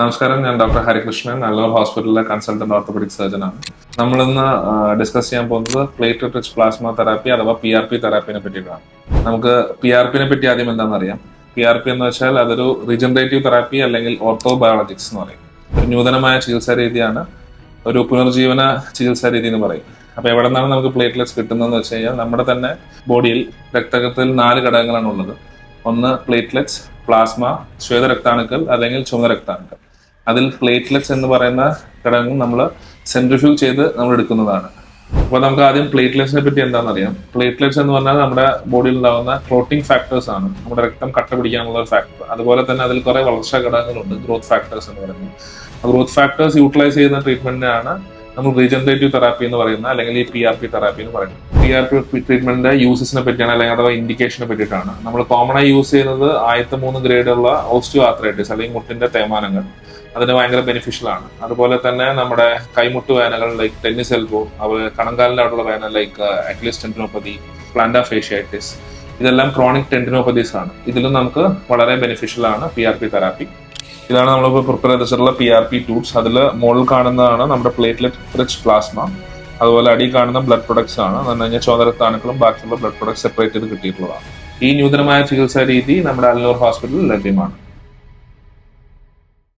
നമസ്കാരം ഞാൻ ഡോക്ടർ ഹരികൃഷ്ണൻ നല്ലൂർ ഹോസ്പിറ്റലിലെ കൺസൾട്ടന്റ് ഓർത്തോപെഡിക് സർജൻ ആണ് നമ്മളിന്ന് ഡിസ്കസ് ചെയ്യാൻ പോകുന്നത് പ്ലേറ്റ് റിച്ച് പ്ലാസ്മ തെറാപ്പി അഥവാ പി ആർ പി തെറാപ്പിനെ പറ്റിയിട്ടാണ്. നമുക്ക് പി ആർ പിനെ പറ്റി ആദ്യം എന്താണെന്ന് അറിയാം പി ആർ പി എന്ന് വെച്ചാൽ അതൊരു റീജനറേറ്റീവ് തെറാപ്പി അല്ലെങ്കിൽ ഓർത്തോബയോളജിക്സ് എന്ന് പറയും. ഒരു നൂതനമായ ചികിത്സാ രീതിയാണ് ഒരു പുനർജീവന ചികിത്സാ രീതി എന്ന് പറയും. അപ്പൊ എവിടെ നിന്നാണ് നമുക്ക് പ്ലേറ്റ്ലെറ്റ്സ് കിട്ടുന്നതെന്ന് വെച്ച് കഴിഞ്ഞാൽ നമ്മുടെ തന്നെ ബോഡിയിൽ രക്തകത്തിൽ നാല് ഘടകങ്ങളാണ് ഉള്ളത്. ഒന്ന് പ്ലേറ്റ്ലെറ്റ്സ് പ്ലാസ്മ ശ്വേതരക്താണുക്കൾ അല്ലെങ്കിൽ ചുവന്ന രക്താണുക്കൾ അതിൽ പ്ലേറ്റ്ലെറ്റ്സ് എന്ന് പറയുന്ന ഘടകങ്ങൾ നമ്മൾ സെൻട്രിഫ്യൂ ചെയ്ത് നമ്മൾ എടുക്കുന്നതാണ്. അപ്പോൾ നമുക്ക് ആദ്യം പ്ലേറ്റ്ലെറ്റ്സിനെ പറ്റി എന്താണെന്ന് അറിയാം പ്ലേറ്റ്ലെറ്റ്സ് എന്ന് പറഞ്ഞാൽ നമ്മുടെ ബോഡിയിൽ ഉണ്ടാകുന്ന ക്ലോട്ടിംഗ് ഫാക്ടേഴ്സ് ആണ്. നമ്മുടെ രക്തം കട്ട പിടിക്കാനുള്ള ഒരു ഫാക്ടർ അതുപോലെ തന്നെ അതിൽ കുറെ വളർച്ചാ ഘടകങ്ങളുണ്ട്. ഗ്രോത്ത് ഫാക്ടേഴ്സ് എന്ന് പറയുന്നത്. ഗ്രോത്ത് ഫാക്ടേഴ്സ് യൂട്ടിലൈസ് ചെയ്യുന്ന ട്രീറ്റ്മെന്റിനാണ് നമ്മൾ റീജനറേറ്റീവ് തെറാപ്പി എന്ന് പറയുന്ന അല്ലെങ്കിൽ പി ആർ പി തെറാപ്പി എന്ന് പറയുന്നത്. പി ആർ പി ട്രീറ്റ്മെന്റിന്റെ യൂസസിനെ പറ്റിയാണ് അല്ലെങ്കിൽ അഥവാ ഇൻഡിക്കേഷനെ പറ്റിയിട്ടാണ്. നമ്മൾ കോമൺ ആയി യൂസ് ചെയ്യുന്നത് ആദ്യത്തെ മൂന്ന് ഗ്രേഡുള്ള ഓസ്റ്റിയോ ആത്രൈറ്റിസ് അല്ലെങ്കിൽ മുട്ടിന്റെ തേയ്മാനങ്ങൾ. അതിന് ഭയങ്കര ബെനിഫിഷ്യൽ ആണ്. അതുപോലെ തന്നെ നമ്മുടെ കൈമുട്ട് വേനകൾ ലൈക്ക് ടെന്നിസ് എൽബോ അതുപോലെ കണങ്കാലിന്റെ അവിടെയുള്ള വേന ലൈക്ക് അക്ലിസ് ടെൻഡിനോപ്പതി പ്ലാന്റ ഫേഷ്യാറ്റിസ് ഇതെല്ലാം ക്രോണിക് ടെൻഡിനോപ്പതീസ് ആണ്. ഇതിലും നമുക്ക് വളരെ ബെനിഫിഷ്യൽ ആണ് പി ആർ പി തെറാപ്പി ഇതാണ് നമ്മളിപ്പോൾ പ്രിപ്പയർ ചെയ്തിട്ടുള്ള പി ആർ പി ട്യൂബ്സ് അതിൽ മുകളിൽ കാണുന്നതാണ് നമ്മുടെ പ്ലേറ്റ്ലെറ്റ് റിച്ച് പ്ലാസ്മ അതുപോലെ അടി കാണുന്ന ബ്ലഡ് പ്രൊഡക്ട്സ് ആണ്. എന്ന് പറഞ്ഞാൽ ചോദരത്താണുക്കളും ബാക്കിയുള്ള ബ്ലഡ് പ്രൊഡക്ട്സ് സെപ്പറേറ്റ് ചെയ്ത് കിട്ടിയിട്ടുള്ളതാണ്. ഈ നൂതനമായ ചികിത്സാ രീതി നമ്മുടെ അല്ലൂർ ഹോസ്പിറ്റലിൽ ലഭ്യമാണ്.